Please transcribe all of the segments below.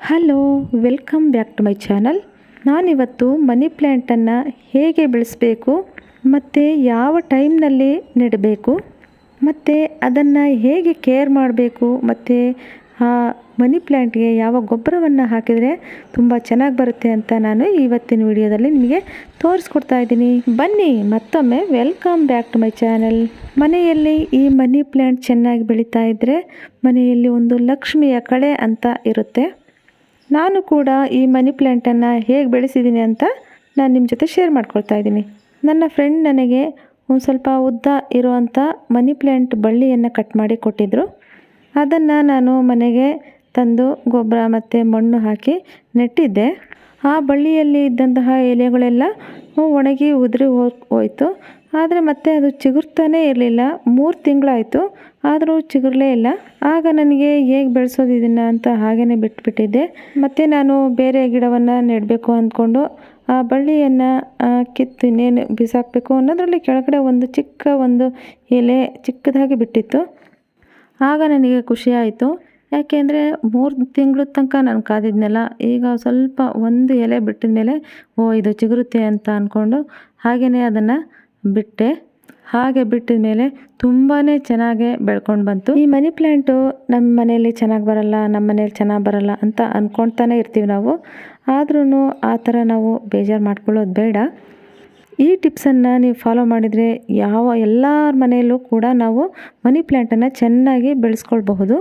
Hello, welcome back to my channel. ನಾನಿವತ್ತು money ಪ್ಲ್ಯಾಂಟನ್ನು ಹೇಗೆ ಬೆಳೆಸಬೇಕು, ಮತ್ತು ಯಾವ ಟೈಮ್ನಲ್ಲಿ ನೆಡಬೇಕು, ಮತ್ತು ಅದನ್ನು ಹೇಗೆ ಕೇರ್ ಮಾಡಬೇಕು, ಮತ್ತು ಆ ಮನಿ ಪ್ಲ್ಯಾಂಟ್ಗೆ ಯಾವ ಗೊಬ್ಬರವನ್ನು ಹಾಕಿದರೆ ತುಂಬ ಚೆನ್ನಾಗಿ ಬರುತ್ತೆ ಅಂತ ನಾನು ಇವತ್ತಿನ ವಿಡಿಯೋದಲ್ಲಿ ನಿಮಗೆ ತೋರಿಸ್ಕೊಡ್ತಾ ಇದ್ದೀನಿ. ಬನ್ನಿ, ಮತ್ತೊಮ್ಮೆ welcome back to my channel. ಮನೆಯಲ್ಲಿ ಈ ಮನಿ ಪ್ಲ್ಯಾಂಟ್ ಚೆನ್ನಾಗಿ ಬೆಳೀತಾ ಇದ್ದರೆ ಮನೆಯಲ್ಲಿ ಒಂದು ಲಕ್ಷ್ಮಿಯ ಕಳೆ ಅಂತ ಇರುತ್ತೆ. ನಾನು ಕೂಡ ಈ ಮನಿ ಪ್ಲ್ಯಾಂಟನ್ನು ಹೇಗೆ ಬೆಳೆಸಿದ್ದೀನಿ ಅಂತ ನಾನು ನಿಮ್ಮ ಜೊತೆ ಶೇರ್ ಮಾಡ್ಕೊಳ್ತಾ ಇದ್ದೀನಿ. ನನ್ನ ಫ್ರೆಂಡ್ ನನಗೆ ಒಂದು ಸ್ವಲ್ಪ ಉದ್ದ ಇರುವಂಥ ಮನಿ ಪ್ಲ್ಯಾಂಟ್ ಬಳ್ಳಿಯನ್ನು ಕಟ್ ಮಾಡಿ ಕೊಟ್ಟಿದ್ದರು ಅದನ್ನು ನಾನು ಮನೆಗೆ ತಂದು ಗೊಬ್ಬರ ಮತ್ತು ಮಣ್ಣು ಹಾಕಿ ನೆಟ್ಟಿದ್ದೆ. ಆ ಬಳ್ಳಿಯಲ್ಲಿ ಇದ್ದಂತಹ ಎಲೆಗಳೆಲ್ಲ ಒಣಗಿ ಉದುರಿ ಹೋಯ್ತು. ಆದರೆ ಮತ್ತೆ ಅದು ಚಿಗುರ್ತಾನೇ ಇರಲಿಲ್ಲ. ಮೂರು ತಿಂಗಳಾಯಿತು ಆದರೂ ಚಿಗುರಲೇ ಇಲ್ಲ. ಆಗ ನನಗೆ ಹೇಗೆ ಬೆಳೆಸೋದು ಇದನ್ನು ಅಂತ ಹಾಗೆಯೇ ಬಿಟ್ಬಿಟ್ಟಿದ್ದೆ. ಮತ್ತು ನಾನು ಬೇರೆ ಗಿಡವನ್ನು ನೆಡಬೇಕು ಅಂದ್ಕೊಂಡು ಆ ಬಳ್ಳಿಯನ್ನು ಕಿತ್ತು ಇನ್ನೇನು ಬಿಸಾಕಬೇಕು ಅನ್ನೋದರಲ್ಲಿ ಕೆಳಗಡೆ ಒಂದು ಚಿಕ್ಕ ಒಂದು ಎಲೆ ಚಿಕ್ಕದಾಗಿ ಬಿಟ್ಟಿತ್ತು. ಆಗ ನನಗೆ ಖುಷಿ ಆಯಿತು. ಯಾಕೆಂದರೆ ಮೂರು ತಿಂಗಳ ತನಕ ನಾನು ಕಾದಿದ್ನಲ್ಲ, ಈಗ ಸ್ವಲ್ಪ ಒಂದು ಎಲೆ ಬಿಟ್ಟಿದ ಮೇಲೆ ಓ, ಇದು ಚಿಗುರುತ್ತೆ ಅಂತ ಅಂದ್ಕೊಂಡು ಹಾಗೆಯೇ ಅದನ್ನು ಬಿಟ್ಟೆ. ಹಾಗೆ ಬಿಟ್ಟಿದ ಮೇಲೆ ತುಂಬಾ ಚೆನ್ನಾಗೆ ಬೆಳ್ಕೊಂಡು ಬಂತು. ಈ ಮನಿ ಪ್ಲ್ಯಾಂಟು ನಮ್ಮ ಮನೆಯಲ್ಲಿ ಚೆನ್ನಾಗಿ ಬರಲ್ಲ ನಮ್ಮ ಮನೇಲಿ ಚೆನ್ನಾಗಿ ಬರಲ್ಲ ಅಂತ ಅಂದ್ಕೊಳ್ತಾನೆ ಇರ್ತೀವಿ ನಾವು. ಆದ್ರೂ ಆ ಥರ ನಾವು ಬೇಜಾರು ಮಾಡ್ಕೊಳ್ಳೋದು ಬೇಡ. ಈ ಟಿಪ್ಸನ್ನು ನೀವು ಫಾಲೋ ಮಾಡಿದರೆ ಯಾವ ಎಲ್ಲರ ಮನೆಯಲ್ಲೂ ಕೂಡ ನಾವು ಮನಿ ಪ್ಲ್ಯಾಂಟನ್ನು ಚೆನ್ನಾಗಿ ಬೆಳೆಸ್ಕೊಳ್ಬಹುದು.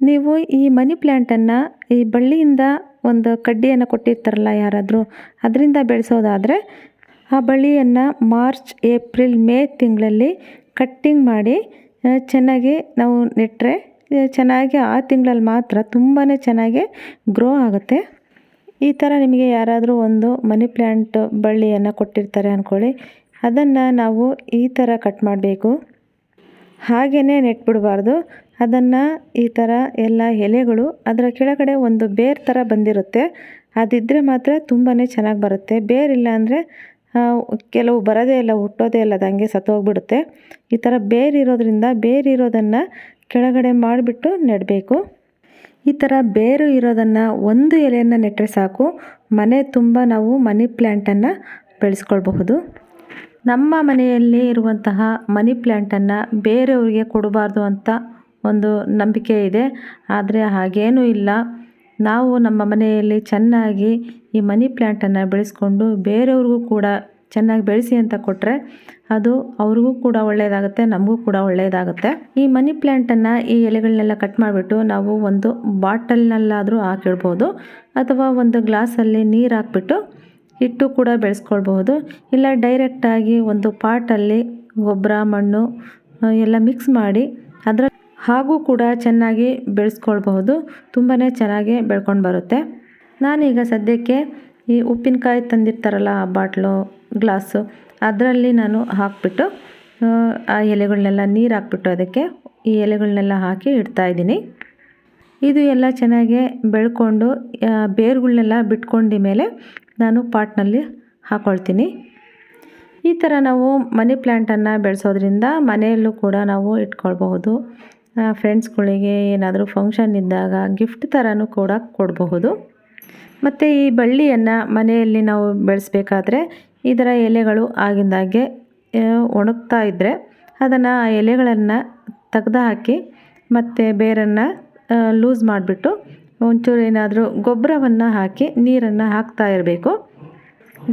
ನೀವು ಈ ಮನಿ ಪ್ಲ್ಯಾಂಟನ್ನು ಈ ಬಳ್ಳಿಯಿಂದ ಒಂದು ಕಡ್ಡಿಯನ್ನು ಕೊಟ್ಟಿರ್ತಾರಲ್ಲ ಯಾರಾದರೂ, ಅದರಿಂದ ಬೆಳೆಸೋದಾದರೆ ಆ ಬಳ್ಳಿಯನ್ನು ಮಾರ್ಚ್, ಏಪ್ರಿಲ್, ಮೇ ತಿಂಗಳಲ್ಲಿ ಕಟ್ಟಿಂಗ್ ಮಾಡಿ ಚೆನ್ನಾಗಿ ನಾವು ನೆಟ್ಟರೆ ಚೆನ್ನಾಗಿ ಆ ತಿಂಗಳಲ್ಲಿ ಮಾತ್ರ ತುಂಬಾ ಚೆನ್ನಾಗಿ ಗ್ರೋ ಆಗುತ್ತೆ. ಈ ಥರ ನಿಮಗೆ ಯಾರಾದರೂ ಒಂದು ಮನಿ ಪ್ಲ್ಯಾಂಟ್ ಬಳ್ಳಿಯನ್ನು ಕೊಟ್ಟಿರ್ತಾರೆ ಅಂದ್ಕೊಳ್ಳಿ ಅದನ್ನು ನಾವು ಈ ಥರ ಕಟ್ ಮಾಡಬೇಕು. ಹಾಗೆಯೇ ನೆಟ್ಬಿಡಬಾರ್ದು ಅದನ್ನು ಈ ಥರ ಎಲ್ಲ ಎಲೆಗಳು ಅದರ ಕೆಳಗಡೆ ಒಂದು ಬೇರ್ ಥರ ಬಂದಿರುತ್ತೆ. ಅದಿದ್ದರೆ ಮಾತ್ರ ತುಂಬಾ ಚೆನ್ನಾಗಿ ಬರುತ್ತೆ. ಬೇರಿಲ್ಲ ಅಂದರೆ ಕೆಲವು ಬರೋದೇ ಇಲ್ಲ, ಹುಟ್ಟೋದೇ ಇಲ್ಲ, ಅದಂಗೆ ಸತ್ತೋಗ್ಬಿಡುತ್ತೆ. ಈ ಥರ ಬೇರಿರೋದ್ರಿಂದ ಬೇರಿರೋದನ್ನು ಕೆಳಗಡೆ ಮಾಡಿಬಿಟ್ಟು ನೆಡಬೇಕು. ಈ ಥರ ಬೇರು ಇರೋದನ್ನು ಒಂದು ಎಲೆಯನ್ನು ನೆಟ್ಟರೆ ಸಾಕು. ಮನೆ ತುಂಬ ನಾವು ಮನಿ ಪ್ಲ್ಯಾಂಟನ್ನು ಬೆಳೆಸ್ಕೊಳ್ಬಹುದು. ನಮ್ಮ ಮನೆಯಲ್ಲಿ ಇರುವಂತಹ ಮನಿ ಪ್ಲ್ಯಾಂಟನ್ನು ಬೇರೆಯವರಿಗೆ ಕೊಡಬಾರ್ದು ಅಂತ ಒಂದು ನಂಬಿಕೆ ಇದೆ. ಆದರೆ ಹಾಗೇನೂ ಇಲ್ಲ. ನಾವು ನಮ್ಮ ಮನೆಯಲ್ಲಿ ಚೆನ್ನಾಗಿ ಈ ಮನಿ ಪ್ಲ್ಯಾಂಟನ್ನು ಬೆಳೆಸ್ಕೊಂಡು ಬೇರೆಯವ್ರಿಗೂ ಕೂಡ ಚೆನ್ನಾಗಿ ಬೆಳೆಸಿ ಅಂತ ಕೊಟ್ಟರೆ ಅದು ಅವ್ರಿಗೂ ಕೂಡ ಒಳ್ಳೆಯದಾಗುತ್ತೆ, ನಮಗೂ ಕೂಡ ಒಳ್ಳೆಯದಾಗುತ್ತೆ. ಈ ಮನಿ ಪ್ಲ್ಯಾಂಟನ್ನು ಈ ಎಲೆಗಳನ್ನೆಲ್ಲ ಕಟ್ ಮಾಡಿಬಿಟ್ಟು ನಾವು ಒಂದು ಬಾಟಲ್ನಲ್ಲಾದರೂ ಹಾಕಿಡ್ಬೋದು, ಅಥವಾ ಒಂದು ಗ್ಲಾಸಲ್ಲಿ ನೀರು ಹಾಕ್ಬಿಟ್ಟು ಇಟ್ಟು ಕೂಡ ಬೆಳೆಸ್ಕೊಳ್ಬಹುದು. ಇಲ್ಲ ಡೈರೆಕ್ಟಾಗಿ ಒಂದು ಪಾಟಲ್ಲಿ ಗೊಬ್ಬರ, ಮಣ್ಣು ಎಲ್ಲ ಮಿಕ್ಸ್ ಮಾಡಿ ಅದರ ಹಾಗೂ ಕೂಡ ಚೆನ್ನಾಗಿ ಬೆಳೆಸ್ಕೊಳ್ಬಹುದು. ತುಂಬಾ ಚೆನ್ನಾಗಿ ಬೆಳ್ಕೊಂಡು ಬರುತ್ತೆ. ನಾನೀಗ ಸದ್ಯಕ್ಕೆ ಈ ಉಪ್ಪಿನಕಾಯಿ ತಂದಿರ್ತಾರಲ್ಲ ಆ ಬಾಟ್ಲು, ಗ್ಲಾಸು, ಅದರಲ್ಲಿ ನಾನು ಹಾಕಿಬಿಟ್ಟು, ಆ ಎಲೆಗಳನ್ನೆಲ್ಲ ನೀರು ಹಾಕ್ಬಿಟ್ಟು ಅದಕ್ಕೆ ಈ ಎಲೆಗಳನ್ನೆಲ್ಲ ಹಾಕಿ ಇಡ್ತಾಯಿದ್ದೀನಿ ಇದು ಎಲ್ಲ ಚೆನ್ನಾಗಿ ಬೆಳ್ಕೊಂಡು ಬೇರುಗಳನ್ನೆಲ್ಲ ಬಿಟ್ಕೊಂಡ ಮೇಲೆ ನಾನು ಪಾಟ್ನಲ್ಲಿ ಹಾಕ್ಕೊಳ್ತೀನಿ ಈ ಥರ ನಾವು ಮನಿ ಪ್ಲ್ಯಾಂಟನ್ನು ಬೆಳೆಸೋದ್ರಿಂದ ಮನೆಯಲ್ಲೂ ಕೂಡ ನಾವು ಇಟ್ಕೊಳ್ಬಹುದು. ಫ್ರೆಂಡ್ಸ್ಗಳಿಗೆ ಏನಾದರೂ ಫಂಕ್ಷನ್ ಇದ್ದಾಗ ಗಿಫ್ಟ್ ಥರನೂ ಕೂಡ ಕೊಡಬಹುದು. ಮತ್ತು ಈ ಬಳ್ಳಿಯನ್ನು ಮನೆಯಲ್ಲಿ ನಾವು ಬೆಳೆಸ್ಬೇಕಾದ್ರೆ ಇದರ ಎಲೆಗಳು ಆಗಿಂದಾಗೆ ಒಣಗ್ತಾ ಇದ್ದರೆ ಅದನ್ನು ಆ ಎಲೆಗಳನ್ನು ತೆಗ್ದು ಹಾಕಿ ಮತ್ತು ಬೇರನ್ನು ಲೂಸ್ ಮಾಡಿಬಿಟ್ಟು ಒಂಚೂರು ಏನಾದರೂ ಗೊಬ್ಬರವನ್ನು ಹಾಕಿ ನೀರನ್ನು ಹಾಕ್ತಾ ಇರಬೇಕು.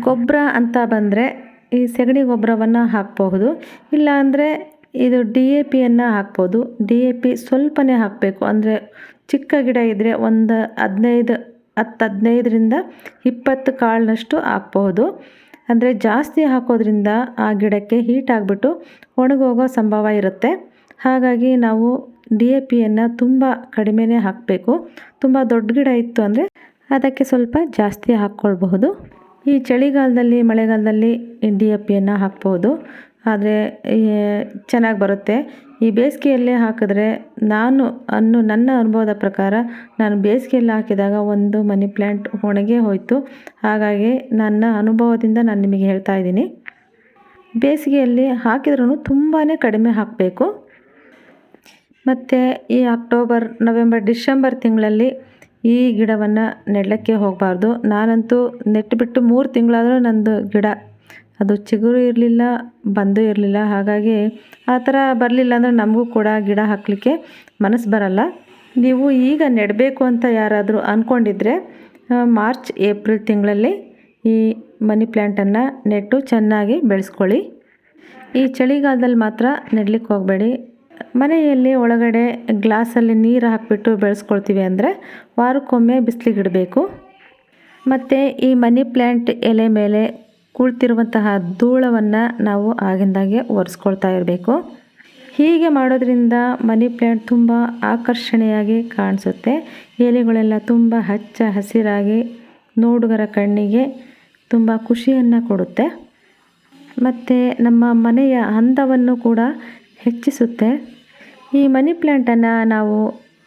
ಗೊಬ್ಬರ ಅಂತ ಬಂದರೆ ಈ ಸೆಗಣಿ ಗೊಬ್ಬರವನ್ನು ಹಾಕಬಹುದು. ಇಲ್ಲಾಂದರೆ ಇದು ಡಿ ಎ ಪಿಯನ್ನು ಹಾಕ್ಬೋದು. ಡಿ ಎ ಪಿ ಸ್ವಲ್ಪನೇ ಹಾಕಬೇಕು. ಅಂದರೆ ಚಿಕ್ಕ ಗಿಡ ಇದ್ದರೆ ಒಂದು ಹದಿನೈದು, ಹತ್ತು ಹದಿನೈದರಿಂದ ಇಪ್ಪತ್ತು ಕಾಳಿನಷ್ಟು ಹಾಕ್ಬಹುದು ಅಂದರೆ ಜಾಸ್ತಿ ಹಾಕೋದ್ರಿಂದ ಆ ಗಿಡಕ್ಕೆ ಹೀಟ್ ಆಗಿಬಿಟ್ಟು ಒಣಗೋಗೋ ಸಂಭವ ಇರುತ್ತೆ. ಹಾಗಾಗಿ ನಾವು ಡಿ ಎ ಪಿಯನ್ನು ತುಂಬ ಕಡಿಮೆನೇ ಹಾಕಬೇಕು. ತುಂಬ ದೊಡ್ಡ ಗಿಡ ಇತ್ತು ಅಂದರೆ ಅದಕ್ಕೆ ಸ್ವಲ್ಪ ಜಾಸ್ತಿ ಹಾಕ್ಕೊಳ್ಬಹುದು. ಈ ಚಳಿಗಾಲದಲ್ಲಿ, ಮಳೆಗಾಲದಲ್ಲಿ ಡಿ ಎ ಪಿಯನ್ನು ಹಾಕ್ಬೋದು. ಆದರೆ ಚೆನ್ನಾಗಿ ಬರುತ್ತೆ. ಈ ಬೇಸಿಗೆಯಲ್ಲೇ ಹಾಕಿದ್ರೆ ನಾನು, ಅನ್ನು, ನನ್ನ ಅನುಭವದ ಪ್ರಕಾರ ನಾನು ಬೇಸಿಗೆಯಲ್ಲಿ ಹಾಕಿದಾಗ ಒಂದು ಮನಿ ಪ್ಲ್ಯಾಂಟ್ ಒಣಗೇ ಹೋಯಿತು. ಹಾಗಾಗಿ ನನ್ನ ಅನುಭವದಿಂದ ನಾನು ನಿಮಗೆ ಹೇಳ್ತಾ ಇದ್ದೀನಿ. ಬೇಸಿಗೆಯಲ್ಲಿ ಹಾಕಿದ್ರೂ ತುಂಬಾ ಕಡಿಮೆ ಹಾಕಬೇಕು. ಮತ್ತು ಈ ಅಕ್ಟೋಬರ್, ನವೆಂಬರ್, ಡಿಸೆಂಬರ್ ತಿಂಗಳಲ್ಲಿ ಈ ಗಿಡವನ್ನು ನೆಡಲಿಕ್ಕೆ ಹೋಗಬಾರ್ದು. ನಾನಂತೂ ನೆಟ್ಟುಬಿಟ್ಟು ಮೂರು ತಿಂಗಳಾದರೂ ನಂದು ಗಿಡ ಅದು ಚಿಗುರು ಇರಲಿಲ್ಲ, ಬಂದು ಇರಲಿಲ್ಲ. ಹಾಗಾಗಿ ಆ ಥರ ಬರಲಿಲ್ಲ ಅಂದರೆ ನಮಗೂ ಕೂಡ ಗಿಡ ಹಾಕಲಿಕ್ಕೆ ಮನಸ್ಸು ಬರಲ್ಲ. ನೀವು ಈಗ ನೆಡಬೇಕು ಅಂತ ಯಾರಾದರೂ ಅಂದ್ಕೊಂಡಿದ್ರೆ ಮಾರ್ಚ್, ಏಪ್ರಿಲ್ ತಿಂಗಳಲ್ಲಿ ಈ ಮನಿ ಪ್ಲ್ಯಾಂಟನ್ನು ನೆಟ್ಟು ಚೆನ್ನಾಗಿ ಬೆಳೆಸ್ಕೊಳ್ಳಿ. ಈ ಚಳಿಗಾಲದಲ್ಲಿ ಮಾತ್ರ ನೆಡ್ಲಿಕ್ಕೆ ಹೋಗಬೇಡಿ. ಮನೆಯಲ್ಲಿ ಒಳಗಡೆ ಗ್ಲಾಸಲ್ಲಿ ನೀರು ಹಾಕಿಬಿಟ್ಟು ಬೆಳೆಸ್ಕೊಳ್ತೀವಿ ಅಂದರೆ ವಾರಕ್ಕೊಮ್ಮೆ ಬಿಸಿಲಿಗಿಡಬೇಕು ಮತ್ತು ಈ ಮನಿ ಪ್ಲ್ಯಾಂಟ್ ಎಲೆ ಮೇಲೆ ಕುಳಿತಿರುವಂತಹ ಧೂಳವನ್ನು ನಾವು ಆಗಿಂದಾಗೆ ಒರೆಸ್ಕೊಳ್ತಾ ಇರಬೇಕು. ಹೀಗೆ ಮಾಡೋದ್ರಿಂದ ಮನಿ ಪ್ಲ್ಯಾಂಟ್ ತುಂಬ ಆಕರ್ಷಣೆಯಾಗಿ ಕಾಣಿಸುತ್ತೆ. ಎಲೆಗಳೆಲ್ಲ ತುಂಬ ಹಚ್ಚ ಹಸಿರಾಗಿ ನೋಡುಗರ ಕಣ್ಣಿಗೆ ತುಂಬ ಖುಷಿಯನ್ನು ಕೊಡುತ್ತೆ. ಮತ್ತು ನಮ್ಮ ಮನೆಯ ಅಂದವನ್ನು ಕೂಡ ಹೆಚ್ಚಿಸುತ್ತೆ. ಈ ಮನಿ ಪ್ಲ್ಯಾಂಟನ್ನು ನಾವು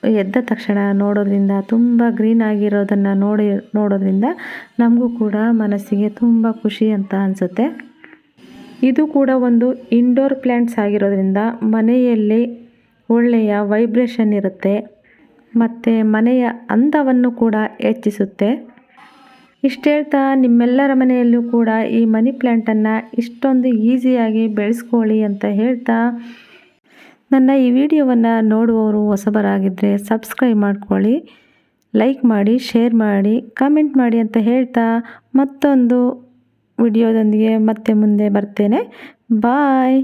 ಎದ್ದ ತಕ್ಷಣ ನೋಡೋದ್ರಿಂದ ತುಂಬ ಗ್ರೀನ್ ಆಗಿರೋದನ್ನು ನೋಡಿ, ನೋಡೋದ್ರಿಂದ ನಮಗೂ ಕೂಡ ಮನಸ್ಸಿಗೆ ತುಂಬ ಖುಷಿ ಅಂತ ಅನಿಸುತ್ತೆ. ಇದು ಕೂಡ ಒಂದು ಇಂಡೋರ್ ಪ್ಲ್ಯಾಂಟ್ಸ್ ಆಗಿರೋದ್ರಿಂದ ಮನೆಯಲ್ಲಿ ಒಳ್ಳೆಯ ವೈಬ್ರೇಷನ್ ಇರುತ್ತೆ. ಮತ್ತು ಮನೆಯ ಅಂದವನ್ನು ಕೂಡ ಹೆಚ್ಚಿಸುತ್ತೆ. ಇಷ್ಟು ಹೇಳ್ತಾ ನಿಮ್ಮೆಲ್ಲರ ಮನೆಯಲ್ಲೂ ಕೂಡ ಈ ಮನಿ ಪ್ಲ್ಯಾಂಟನ್ನು ಇಷ್ಟೊಂದು ಈಸಿಯಾಗಿ ಬೆಳೆಸ್ಕೊಳ್ಳಿ ಅಂತ ಹೇಳ್ತಾ ನನ್ನ ಈ ವಿಡಿಯೋವನ್ನು ನೋಡುವವರು ಹೊಸಬರಾಗಿದ್ದರೆ ಸಬ್ಸ್ಕ್ರೈಬ್ ಮಾಡ್ಕೊಳ್ಳಿ, ಲೈಕ್ ಮಾಡಿ, ಶೇರ್ ಮಾಡಿ, ಕಮೆಂಟ್ ಮಾಡಿ ಅಂತ ಹೇಳ್ತಾ ಮತ್ತೊಂದು ವಿಡಿಯೋದೊಂದಿಗೆ ಮತ್ತೆ ಮುಂದೆ ಬರ್ತೇನೆ. ಬಾಯ್.